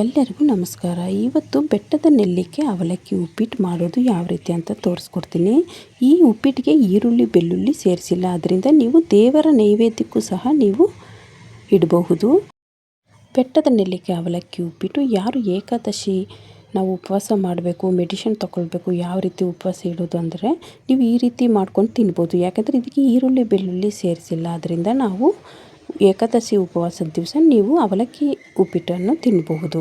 ಎಲ್ಲರಿಗೂ ನಮಸ್ಕಾರ. ಇವತ್ತು ಬೆಟ್ಟದ ನೆಲ್ಲಿಕ್ಕೆ ಅವಲಕ್ಕಿ ಉಪ್ಪಿಟ್ಟು ಮಾಡೋದು ಯಾವ ರೀತಿ ಅಂತ ತೋರಿಸ್ಕೊಡ್ತೀನಿ. ಈ ಉಪ್ಪಿಟ್ಟಿಗೆ ಈರುಳ್ಳಿ, ಬೆಳ್ಳುಳ್ಳಿ ಸೇರಿಸಿಲ್ಲ. ಅದರಿಂದ ನೀವು ದೇವರ ನೈವೇದ್ಯಕ್ಕೂ ಸಹ ನೀವು ಇಡಬಹುದು. ಬೆಟ್ಟದ ನೆಲ್ಲಿಕ್ಕೆ ಅವಲಕ್ಕಿ ಉಪ್ಪಿಟ್ಟು ಯಾರು ಏಕಾದಶಿ ನಾವು ಉಪವಾಸ ಮಾಡಬೇಕು, ಮೆಡಿಷನ್ ತೊಗೊಳ್ಬೇಕು, ಯಾವ ರೀತಿ ಉಪವಾಸ ಇಡೋದು ಅಂದರೆ ನೀವು ಈ ರೀತಿ ಮಾಡ್ಕೊಂಡು ತಿನ್ಬೋದು. ಯಾಕಂದರೆ ಇದಕ್ಕೆ ಈರುಳ್ಳಿ, ಬೆಳ್ಳುಳ್ಳಿ ಸೇರಿಸಿಲ್ಲ. ಅದರಿಂದ ನಾವು ಏಕಾದಶಿ ಉಪವಾಸದ ದಿವಸ ನೀವು ಅವಲಕ್ಕಿ ಉಪ್ಪಿಟ್ಟನ್ನು ತಿನ್ನಬಹುದು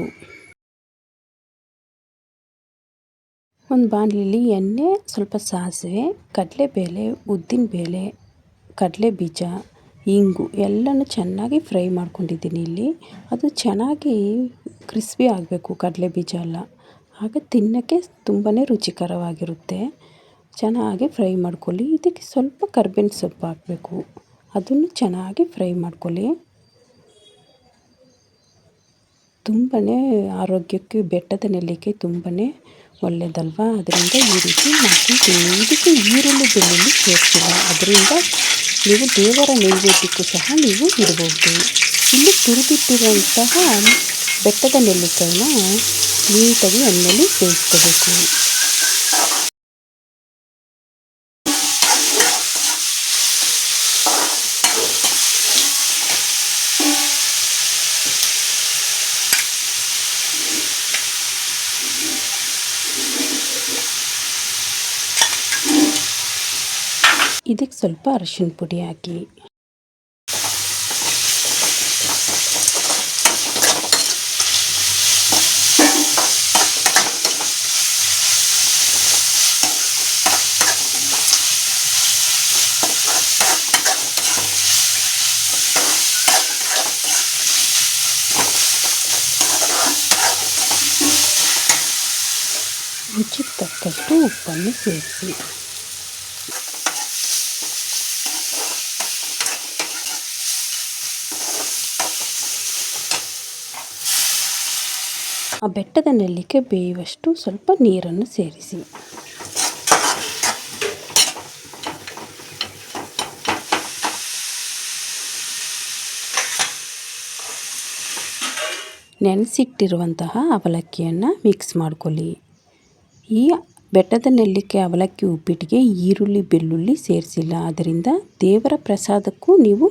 ಒಂದು ಬಾಣಲಿಲಿ ಎಣ್ಣೆ, ಸ್ವಲ್ಪ ಸಾಸಿವೆ, ಕಡಲೆಬೇಳೆ ಉದ್ದಿನಬೇಳೆ ಕಡಲೆ ಬೀಜ ಇಂಗು ಎಲ್ಲನೂ ಚೆನ್ನಾಗಿ ಫ್ರೈ ಮಾಡ್ಕೊಂಡಿದ್ದೀನಿ ಇಲ್ಲಿ. ಅದು ಚೆನ್ನಾಗಿ ಕ್ರಿಸ್ಪಿ ಆಗಬೇಕು ಕಡಲೆ ಬೀಜ ಎಲ್ಲ. ಆಗ ತಿನ್ನೋಕ್ಕೆ ತುಂಬಾ ರುಚಿಕರವಾಗಿರುತ್ತೆ. ಚೆನ್ನಾಗಿ ಫ್ರೈ ಮಾಡ್ಕೊಳ್ಳಿ. ಇದಕ್ಕೆ ಸ್ವಲ್ಪ ಕರ್ಬೇವಿನ ಸೊಪ್ಪು ಹಾಕಬೇಕು. ಅದನ್ನು ಚೆನ್ನಾಗಿ ಫ್ರೈ ಮಾಡ್ಕೊಳ್ಳಿ. ತುಂಬಾ ಆರೋಗ್ಯಕ್ಕೆ, ಬೆಟ್ಟದ ನೆಲ್ಲಿಕಾಯಿ ತುಂಬಾ ಒಳ್ಳೆಯದಲ್ವಾ? ಅದರಿಂದ ಈ ರೀತಿ ಮಾಡ್ಕೊಂಡು ಇದಕ್ಕೆ ಈರುಳ್ಳಿ, ಬೆಳ್ಳುಳ್ಳಿ ಸೇರಿಸಿಲ್ಲ ಅದರಿಂದ ನೀವು ದೇವರ ನೈವೇದ್ಯಕ್ಕೂ ಸಹ ನೀವು ಇಡಬಹುದು. ಇಲ್ಲಿ ತುರಿದಿಟ್ಟಿರುವಂತಹ ಬೆಟ್ಟದ ನೆಲ್ಲಿಕಾಯಿನ ನೀಟಾಗಿ ಎಣ್ಣೆಯಲ್ಲಿ ಬೇಯಿಸ್ಕೋಬೇಕು. ಇದಕ್ಕೆ ಸ್ವಲ್ಪ ಅರಿಶಿನ ಪುಡಿ ಹಾಕಿ. ರುಚಿಗೆ ತಕ್ಕಷ್ಟು ಉಪ್ಪನ್ನು ಸೇರಿಸಿ ಆ ಬೆಟ್ಟದ ನೆಲ್ಲಿಕೆ ಬೇಯುವಷ್ಟು ಸ್ವಲ್ಪ ನೀರನ್ನು ಸೇರಿಸಿ. ನೆನೆಸಿಟ್ಟಿರುವಂತಹ ಅವಲಕ್ಕಿಯನ್ನು ಮಿಕ್ಸ್ ಮಾಡ್ಕೊಳ್ಳಿ. ಈ ಬೆಟ್ಟದ ನೆಲ್ಲಿಕಾಯಿ ಅವಲಕ್ಕಿ ಉಪ್ಪಿಟ್ಟಿಗೆ ಈರುಳ್ಳಿ ಬೆಳ್ಳುಳ್ಳಿ ಸೇರಿಸಿಲ್ಲ. ಅದರಿಂದ ದೇವರ ಪ್ರಸಾದಕ್ಕೂ ನೀವು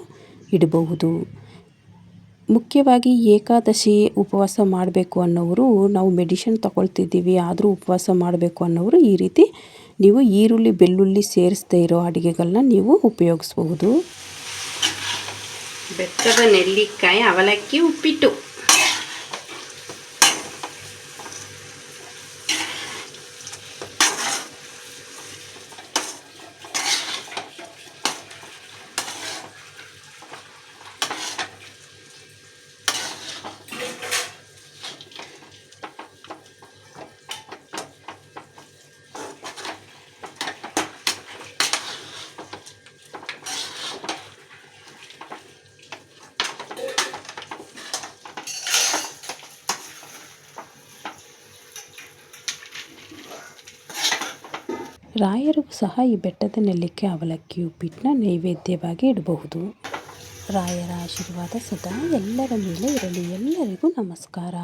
ಇಡಬಹುದು. ಮುಖ್ಯವಾಗಿ ಏಕಾದಶಿ ಉಪವಾಸ ಮಾಡಬೇಕು ಅನ್ನೋರು, ನಾವು ಮೆಡಿಷನ್ ತಗೊಳ್ತಿದ್ದೀವಿ, ಆದರೂ ಉಪವಾಸ ಮಾಡಬೇಕು ಅನ್ನೋರು ಈ ರೀತಿ ನೀವು ಈರುಳ್ಳಿ ಬೆಳ್ಳುಳ್ಳಿ ಸೇರಿಸದೇ ಇರೋ ಅಡುಗೆಗಳನ್ನ ನೀವು ಉಪಯೋಗಿಸ್ಬಹುದು. ಬೆಟ್ಟದ ನೆಲ್ಲಿಕಾಯಿ ಅವಲಕ್ಕಿ ಉಪ್ಪಿಟ್ಟು. ರಾಯರಿಗೂ ಸಹ ಈ ಬೆಟ್ಟದ ನೆಲ್ಲಿಕ್ಕೆ ಅವಲಕ್ಕಿ ಉಪ್ಪಿಟ್ಟನ್ನ ನೈವೇದ್ಯವಾಗಿ ಇಡಬಹುದು. ರಾಯರ ಆಶೀರ್ವಾದ ಸದಾ ಎಲ್ಲರ ಮೇಲೆ ಇರಲಿ. ಎಲ್ಲರಿಗೂ ನಮಸ್ಕಾರ.